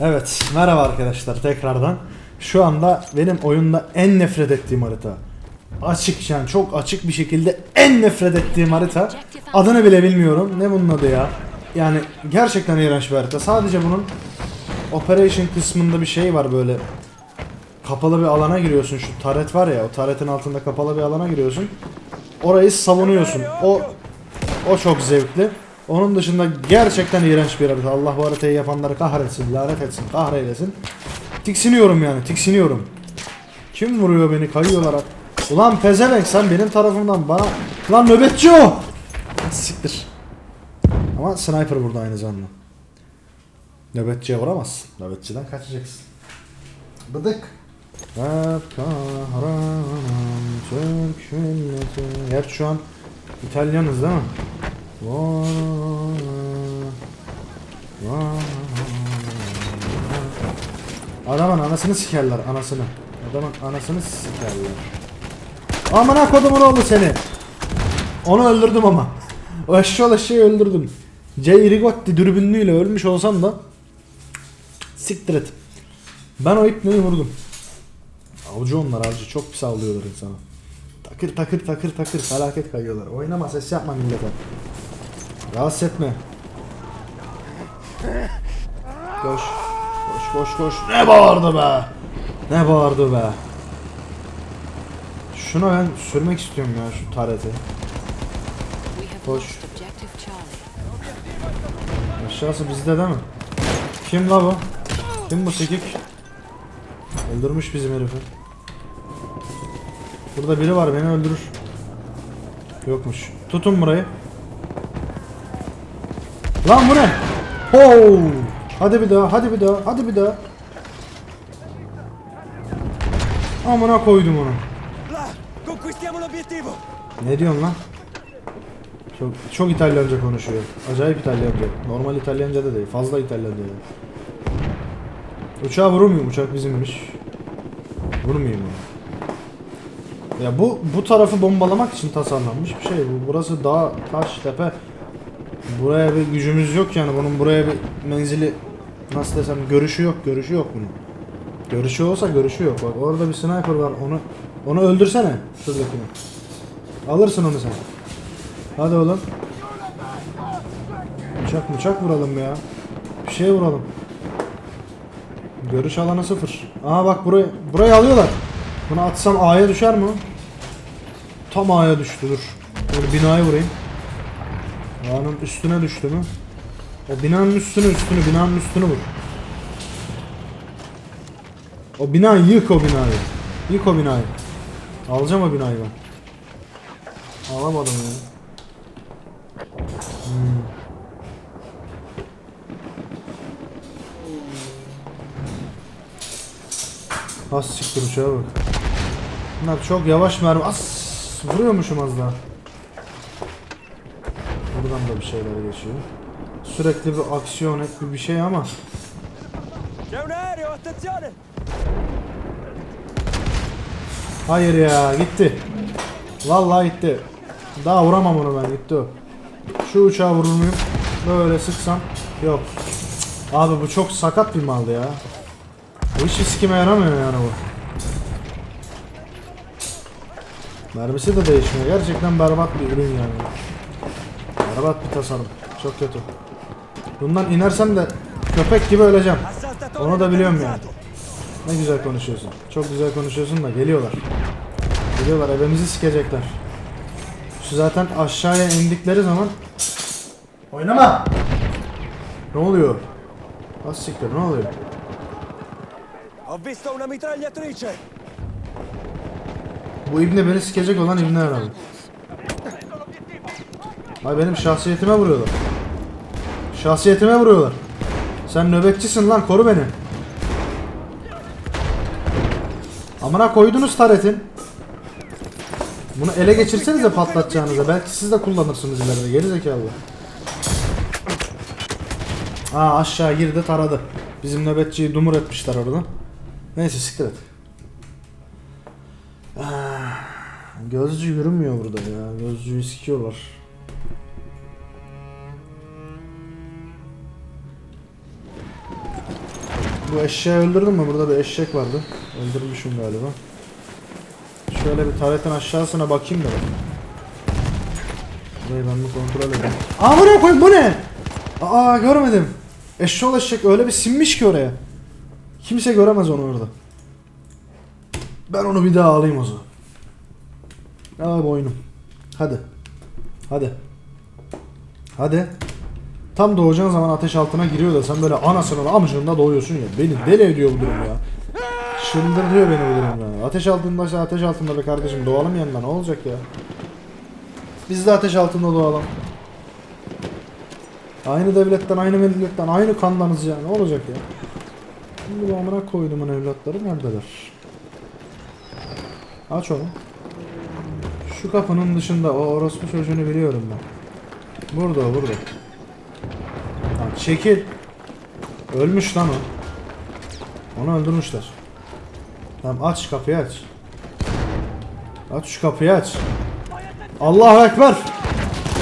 Evet, merhaba arkadaşlar tekrardan. Şu anda benim oyunda en nefret ettiğim harita. Açık yani çok açık bir şekilde en nefret ettiğim harita. Adını bile bilmiyorum. Ne bunun adı ya? Yani gerçekten iğrenç bir harita. Sadece bunun operation kısmında bir şey var böyle. Kapalı bir alana giriyorsun. Şu taret var ya, o taretin altında kapalı bir alana giriyorsun. Orayı savunuyorsun. O o çok zevkli. Onun dışında gerçekten iğrenç bir harita. Allah bu haritayı yapanları kahretsin, lanet etsin, kahreylesin. Tiksiniyorum yani, tiksiniyorum. Kim vuruyor beni kayıyorlar. Ulan pezevenk sen benim tarafımdan bana... Lan nöbetçi o! Siktir. Ama sniper burada aynı zamanda. Nöbetçiye vuramazsın. Nöbetçiden kaçacaksın. Bıdık. Hep şu an İtalyanız değil mi? Adamın anasını sikerler anasını. Adamın anasını sikerler. Amına kodumun oğlu seni. Onu öldürdüm ama. O eşşoğlu eşeği öldürdüm. J. Rigotti dürbünlüğüyle ölmüş olsam da siktir et. Ben o ipneyi vurdum. Avcı onlar avcı çok pis avlıyorlar insana. Takır takır takır takır felaket kayıyorlar. Oynama ses yapma millete. Rahatsız etme. Koş. Koş koş koş. Ne bağırdı be. Ne bağırdı be. Şuna ben sürmek istiyorum ya şu have Koş. Aşağısı bizde değil mi? Kim la bu? Kim bu sikik? Öldürmüş bizim herifi. Burada biri var beni öldürür. Yokmuş. Tutun burayı. Lan bu ne? Ho! Hadi bir daha, hadi bir daha, hadi bir daha. Amına koydum onu. Ne diyorsun lan? Çok çok İtalyanca konuşuyor. Acayip İtalyanca. Normal İtalyanca da değil. Fazla İtalyanca. Yani. Uçağa vurmuyorum. Uçak bizimmiş. Vurmayayım onu. Ya bu bu tarafı bombalamak için tasarlanmış bir şey. Bu burası dağ, taş, tepe. Buraya bir gücümüz yok yani. Bunun buraya bir menzili nasıl desem görüşü yok. Görüşü yok bunun. Görüşü olsa görüşü yok. Bak orada bir sniper var. Onu onu öldürsene. Şuradakini. Alırsın onu sen. Hadi oğlum. Bıçak bıçak vuralım ya. Bir şey vuralım. Görüş alanı sıfır. Aa bak burayı burayı alıyorlar. Bunu atsam A'ya düşer mi? Tam A'ya düştü dur. Dur binayı vurayım. A'nın üstüne düştü mü? O binanın üstünü üstünü binanın üstünü vur. O binayı yık o binayı. Yık o binayı. Alacağım o binayı ben. Alamadım ya. Hmm. Az siktir uçağa bak. Bunlar çok yavaş mermi. As vuruyormuşum az daha. Buradan da bir şeyler geçiyor. Sürekli bir aksiyon et bir bir şey ama! Hayır ya gitti. Vallahi gitti. Daha vuramam onu ben gitti o. Şu uçağı vurur muyum? Böyle sıksam. Yok. Abi bu çok sakat bir maldı ya. Bu hiç sikime yaramıyor yani bu. Mermisi de değişmiyor. Gerçekten berbat bir ürün yani. Berbat bir tasarım. Çok kötü. Bundan inersem de köpek gibi öleceğim. Onu da biliyorum yani. Ne güzel konuşuyorsun. Çok güzel konuşuyorsun da geliyorlar. Geliyorlar evimizi sikecekler. Şu zaten aşağıya indikleri zaman Oynama! Ne oluyor? Az siktir ne oluyor? Ho visto una mitragliatrice! Bu ibne beni sikecek olan ibne herhalde. Ay benim şahsiyetime vuruyorlar. Şahsiyetime vuruyorlar. Sen nöbetçisin lan koru beni. Amına koydunuz taretin. Bunu ele geçirsenize patlatacağınıza. Belki siz de kullanırsınız ileride. Geri zekalı. Aa aşağı girdi taradı. Bizim nöbetçiyi dumur etmişler orada. Neyse siktir et. Ah, Gözcü yürümüyor burada ya. Gözcüyü sikiyorlar. Bu eşeği öldürdün mü? Burada bir eşek vardı. Öldürmüşüm galiba. Şöyle bir taretin aşağısına bakayım da. Burayı ben bir kontrol edeyim. Amına koyayım bu ne? Aa görmedim. Eşşoğlu eşek öyle bir sinmiş ki oraya. Kimse göremez onu orada. Ben onu bir daha alayım o zaman. Aa boynum. Hadi. Hadi. Hadi. Tam doğacağın zaman ateş altına giriyor da sen böyle anasının amcığında doğuyorsun ya. Beni deli ediyor bu durum ya. Çıldırtıyor beni bu durum ya. Ateş altındaysa ateş altında be kardeşim doğalım yanına ne olacak ya. Biz de ateş altında doğalım. Aynı devletten, aynı milletten, aynı kandanız ya. Ne olacak ya? Şimdi bu amına koyduğumun evlatları neredeler? Aç onu. Şu kapının dışında o orospu çocuğunu biliyorum ben. Burada burada. Çekil. Ölmüş lan o. Onu öldürmüşler. Tamam aç kapıyı aç. Aç şu kapıyı aç. Allahu Ekber.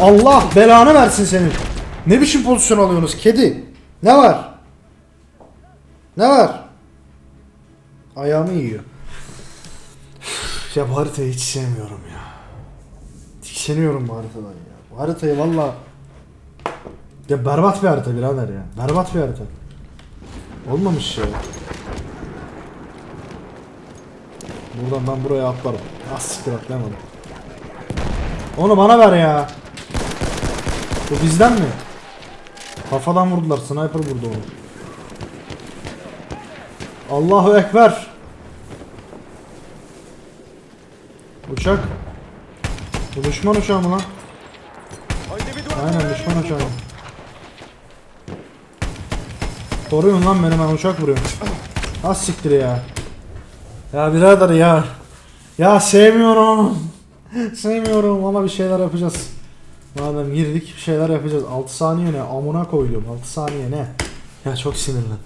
Allah belanı versin senin. Ne biçim pozisyon alıyorsunuz kedi? Ne var? Ne var? Ayağımı yiyor. Ya bu haritayı hiç sevmiyorum ya. Tikseniyorum bu haritadan ya. Bu haritayı valla... Ya berbat bir harita birader ya. Berbat bir harita. Olmamış ya. Buradan ben buraya atlarım. Az siktir atlayamadım. Onu bana ver ya. Bu bizden mi? Kafadan vurdular. Sniper vurdu onu. Allahu Ekber. Uçak. Bu düşman uçağı mı lan? Aynen düşman uçağı. Koruyun lan beni ben uçak vuruyorum. Az siktir ya. Ya birader ya. Ya sevmiyorum. sevmiyorum ama bir şeyler yapacağız. Madem girdik bir şeyler yapacağız. 6 saniye ne? Amına koydum. 6 saniye ne? Ya çok sinirlendim.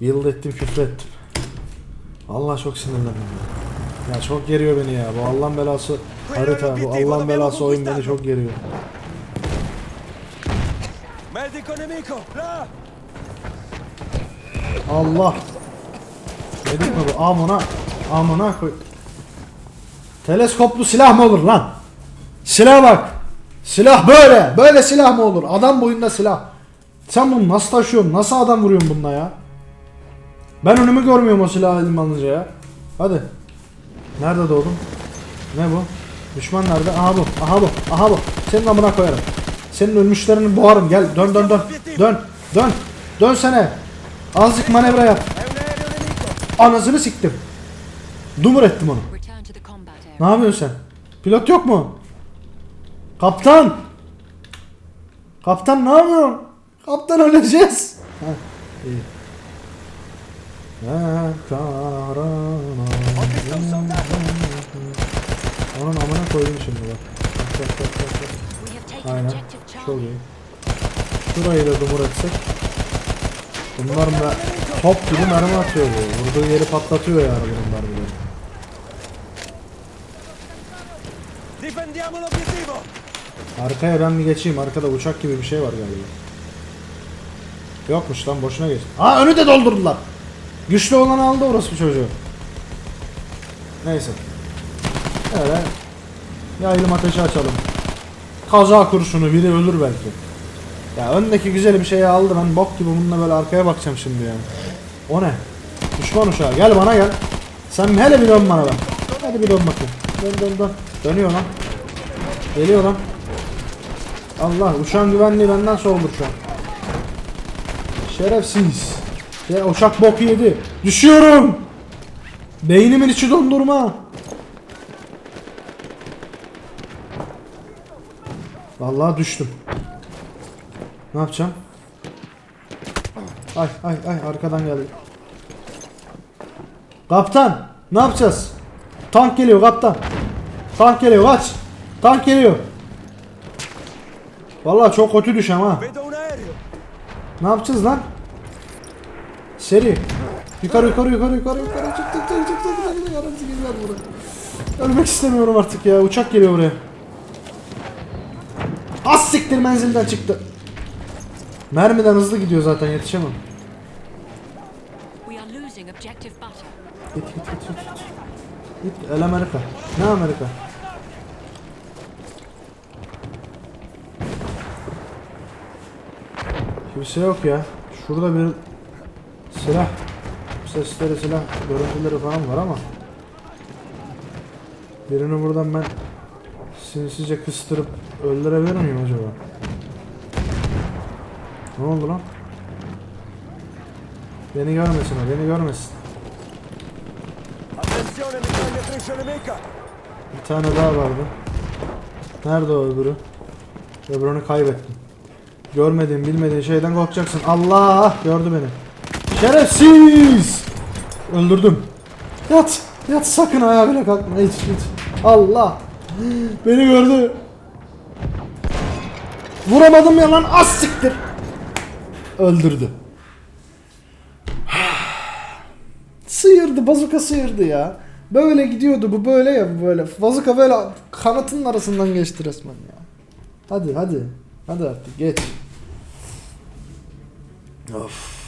Yıl ettim küfür ettim. Allah çok sinirlendim ya. Ya çok geriyor beni ya. Bu Allah'ın belası harita. Bu Allah'ın belası oyun beni çok geriyor. Allah. Dedik mi bu? Amına. Amına koy. Teleskoplu silah mı olur lan? Silah bak. Silah böyle. Böyle silah mı olur? Adam boyunda silah. Sen bunu nasıl taşıyorsun? Nasıl adam vuruyorsun bununla ya? Ben önümü görmüyorum o silahı elim alınca ya. Hadi. Nerede doğdun? Ne bu? Düşman nerede? Aha bu. Aha bu. Aha bu. Senin amına koyarım. Senin ölmüşlerini boğarım. Gel dön dön dön. Dön. Dön. Dönsene. Azıcık manevra yap. Anasını siktim. Dumur ettim onu. Ne yapıyorsun sen? Pilot yok mu? Kaptan! Kaptan ne yapıyorsun? Kaptan öleceğiz. Ha, iyi. Onun amına koydum şimdi bak. Aynen. İyi. Şurayı da dumur etsek. Bunlar da top gibi mermi atıyor bu. Vurduğu yeri patlatıyor yani. Difendiamo l'obiettivo! Arkaya ben bir geçeyim. Arkada uçak gibi bir şey var galiba. Yokmuş lan boşuna geç. Aa önü de doldurdular. Güçlü olan aldı orası bu çocuğu. Neyse. Öyle. Yaylım ateşi açalım. Kaza kurşunu biri ölür belki. Ya öndeki güzel bir şeyi aldı ben bok gibi bununla böyle arkaya bakacağım şimdi yani. O ne? Düşman uçağı gel bana gel. Sen hele bir dön bana ben. Hadi bir dön bakayım. Dön dön dön. Dönüyor lan. Geliyor lan. Allah uçağın güvenliği benden sorulur şu an. Şerefsiz. Ya uçak bok yedi. Düşüyorum. Beynimin içi dondurma. Vallahi düştüm. Ne yapacağım? Ay ay ay arkadan geldi. Kaptan ne yapacağız? Tank geliyor kaptan. Tank geliyor kaç. Tank geliyor. Vallahi çok kötü düşem ha. Ne yapacağız lan? Seri. Yukarı yukarı yukarı yukarı yukarı çık çık çık çık çık çık çık Yarın sikeceğiz buraya. Ölmek istemiyorum artık ya. Uçak geliyor buraya. Az siktir menzilden çıktı. Mermiden hızlı gidiyor zaten yetişemem. Git git git git. git. Git el Amerika. Ne Amerika? Kimse yok ya. Şurada bir silah sesleri silah görüntüleri falan var ama birini buradan ben sinsice kıstırıp öldürebilir miyim acaba? Ne oldu lan? Beni görmesin o, beni görmesin. Bir tane daha vardı. Nerede o öbürü? Öbürünü kaybettim. Görmediğin bilmediğin şeyden korkacaksın. Allah gördü beni. Şerefsiz! Öldürdüm. Yat. Yat sakın ayağa bile kalkma. Hiç hiç. Allah. Beni gördü. Vuramadım ya lan. Az siktir. Öldürdü. Sıyırdı. Bazuka sıyırdı ya. Böyle gidiyordu bu böyle ya böyle. Bazuka böyle kanatının arasından geçti resmen ya. Hadi hadi. Hadi artık geç. Of.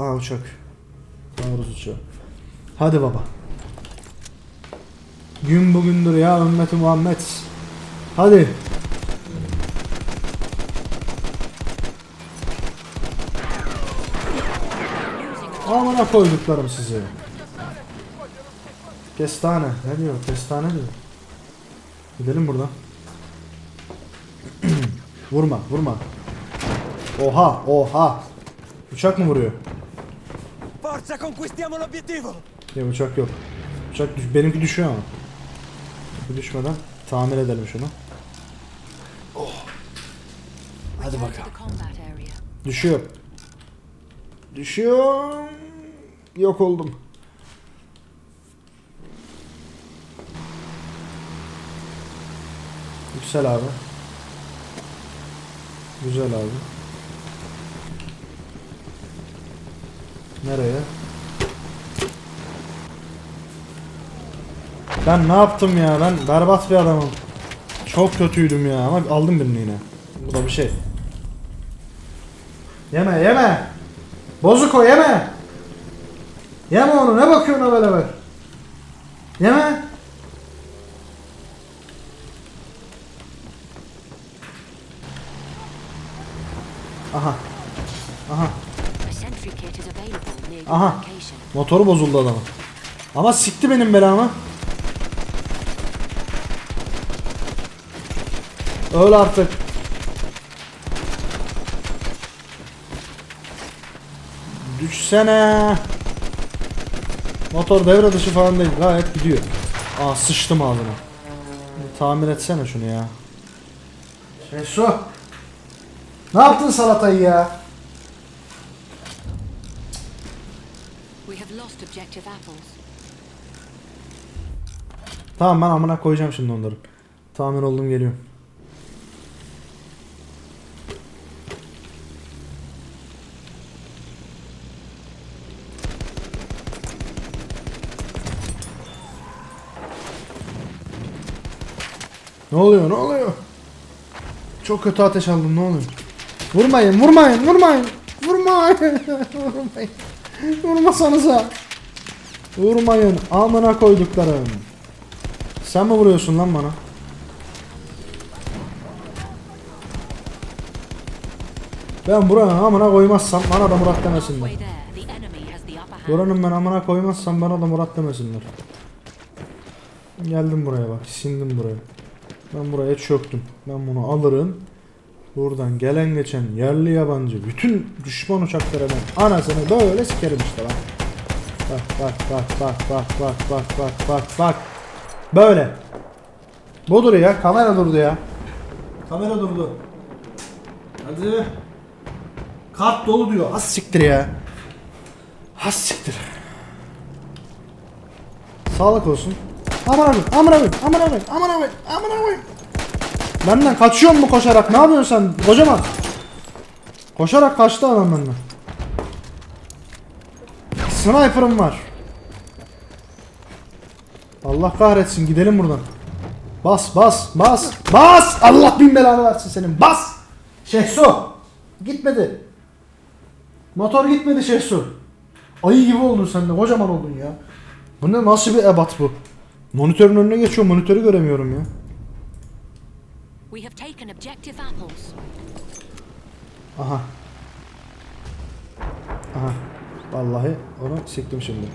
Aa uçak. Taarruz uçağı. Hadi baba. Gün bugündür ya ümmeti Muhammed. Hadi. Amına koyduklarım sizi. Kestane. Ne diyor? Kestane diyor. Gidelim buradan. vurma, vurma. Oha, oha. Uçak mı vuruyor? Forza, conquistiamo l'obiettivo! Ya uçak yok. Uçak düş benimki düşüyor ama. Bu düşmeden tamir edelim şunu. Oh. Hadi bakalım. Düşüyor. Düşüyor. Yok oldum. Yüksel abi. Güzel abi. Nereye? Ben ne yaptım ya? Ben berbat bir adamım. Çok kötüydüm ya ama aldım birini yine. Bu da bir şey. Yeme yeme. Bozuk o yeme. Yeme onu ne bakıyorsun o böyle. Yeme. Aha. Aha. Aha. Motoru bozuldu adamın. Ama sikti benim belamı. Öl artık. Düşsene. Motor devre dışı falan değil. Gayet gidiyor. Aa sıçtım ağzına. Tamir etsene şunu ya. Şey su. Ne yaptın salatayı ya? We have lost objective apples. Tamam ben amına koyacağım şimdi onları. Tamir oldum geliyorum. Ne oluyor ne oluyor? Çok kötü ateş aldım ne oluyor? Vurmayın vurmayın vurmayın. Vurmayın. vurmayın. Vurmasanıza. Vurmayın amına koyduklarım. Sen mi vuruyorsun lan bana? Ben buranın amına koymazsam bana da Murat demesinler. Buranın ben amına koymazsam bana da Murat demesinler. Geldim buraya bak, sindim buraya. Ben buraya çöktüm. Ben bunu alırım. Buradan gelen geçen yerli yabancı bütün düşman uçaklara ben anasını böyle sikerim işte bak. Bak bak bak bak bak bak bak bak bak bak. Böyle. Budur ya. Kamera durdu ya. Kamera durdu. Hadi. Kart dolu diyor. Az siktir ya. Az siktir. Sağlık olsun. Aman abi, aman abi, aman abi, aman abi, aman abi. Benden kaçıyor mu koşarak? Ne yapıyorsun sen kocaman? Koşarak kaçtı adam benden. Sniper'ım var. Allah kahretsin gidelim buradan. Bas bas bas bas Allah bin belanı versin senin bas. Şehsu gitmedi. Motor gitmedi Şehsu. Ayı gibi oldun sen de kocaman oldun ya. Bu ne nasıl bir ebat bu? Monitörün önüne geçiyor monitörü göremiyorum ya. Aha. Aha. Vallahi onu siktim şimdi.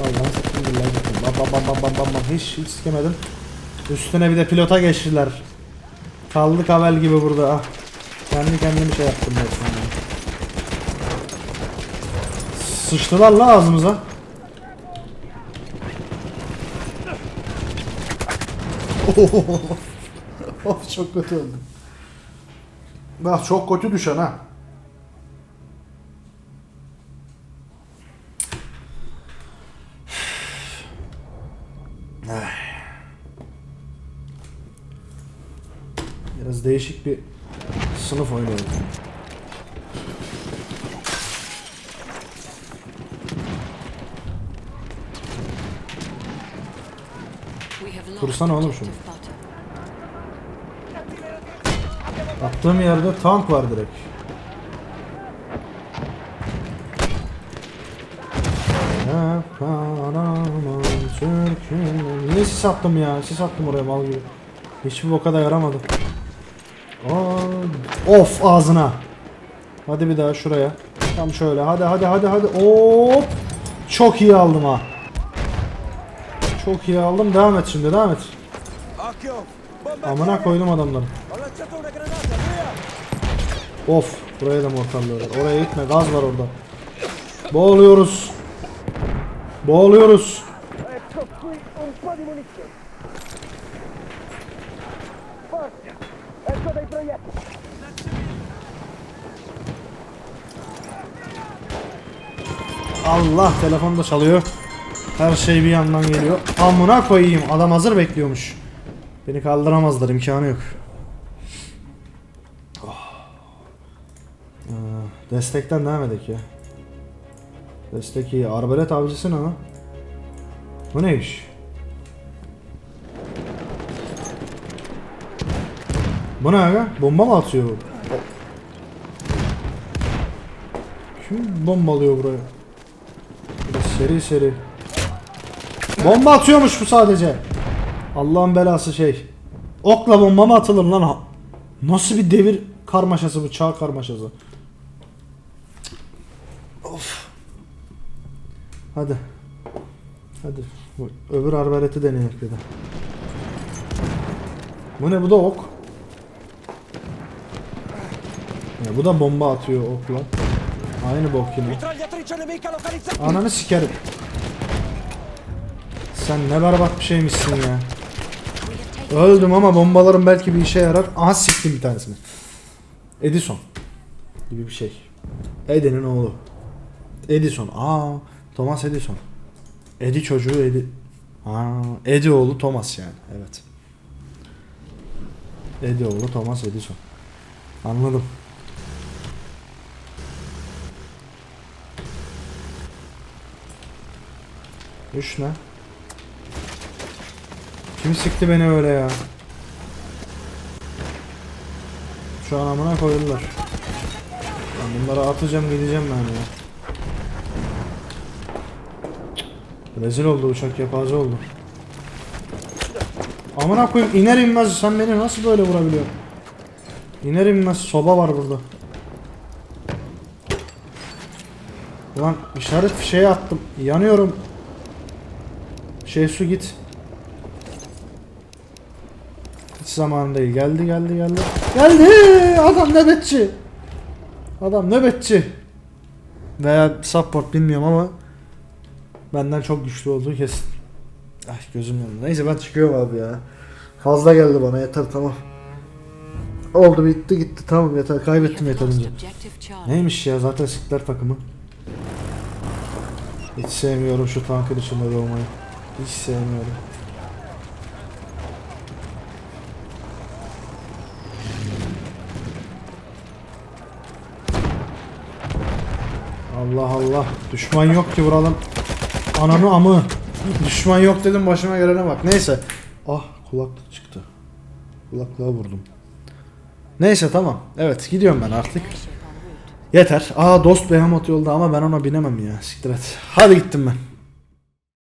Vallahi siktim billahi gittim. Bam bam bam bam bam bam bam. Hiç hiç sikemedim. Üstüne bir de pilota geçtiler. Kaldık havel gibi burada. Ah. Kendi kendime şey yaptım ben sonra. Sıçtılar la ağzımıza. of çok kötü oldu. Bak çok kötü düşen ha. Biraz değişik bir sınıf. We Kursana oğlum şunu. Attığım yerde tank var direkt. Niye sis attım ya? Sis attım oraya mal gibi. Hiçbir boka da yaramadı. Of ağzına. Hadi bir daha şuraya. Tam şöyle. Hadi hadi hadi hadi. Hop. Çok iyi aldım ha. Çok iyi aldım. Devam et şimdi. Devam et. Amına koydum adamları. Of buraya da mortarlıyorlar. Oraya gitme gaz var orada. Boğuluyoruz. Boğuluyoruz. Allah telefon da çalıyor. Her şey bir yandan geliyor. Amına koyayım. Adam hazır bekliyormuş. Beni kaldıramazlar imkanı yok. Oh. Ee, destekten devam edelim ya. Destek iyi. Arbalet avcısı ne lan? Bu ne iş? Bu ne aga? Bomba mı atıyor bu? Kim bombalıyor buraya? Seri seri. Bomba atıyormuş bu sadece. Allah'ın belası şey. Okla bomba mı atılır lan? Nasıl bir devir karmaşası bu çağ karmaşası. Of. Hadi. Hadi. Öbür arbaleti deneyek bir de. Bu ne bu da ok. Ya bu da bomba atıyor okla. Aynı bok yine. Ananı sikerim. Sen ne berbat bir şeymişsin ya. Öldüm ama bombalarım belki bir işe yarar. Aha siktim bir tanesini. Edison. Gibi bir şey. Eddie'nin oğlu. Edison. Aa, Thomas Edison. Eddie çocuğu Eddie. Aa, Eddie oğlu Thomas yani. Evet. Eddie oğlu Thomas Edison. Anladım. Üç ne? Kim sıktı beni öyle ya? Şu an amına koydular. Ben bunları atacağım gideceğim ben ya. Rezil oldu uçak yapazı oldu. Amına koyayım iner inmez sen beni nasıl böyle vurabiliyorsun? İner inmez soba var burada. Ulan işaret fişeği attım. Yanıyorum. Şey su git. Hiç zamanı değil. Geldi geldi geldi. Geldi! Adam nöbetçi. Adam nöbetçi. Veya support bilmiyorum ama benden çok güçlü olduğu kesin. Ay gözüm yandı. Neyse ben çıkıyorum abi ya. Fazla geldi bana yeter tamam. Oldu bitti gitti tamam yeter kaybettim yeterince. Neymiş ya zaten sikler takımı. Hiç sevmiyorum şu tankın içinde doğmayı. Hiç sevmiyorum. Allah Allah. Düşman yok ki vuralım. Ananı amı. Düşman yok dedim başıma gelene bak. Neyse. Ah kulaklık çıktı. Kulaklığa vurdum. Neyse tamam. Evet gidiyorum ben artık. Yeter. Aa dost Behemoth yolda ama ben ona binemem ya. Siktir et. Hadi gittim ben.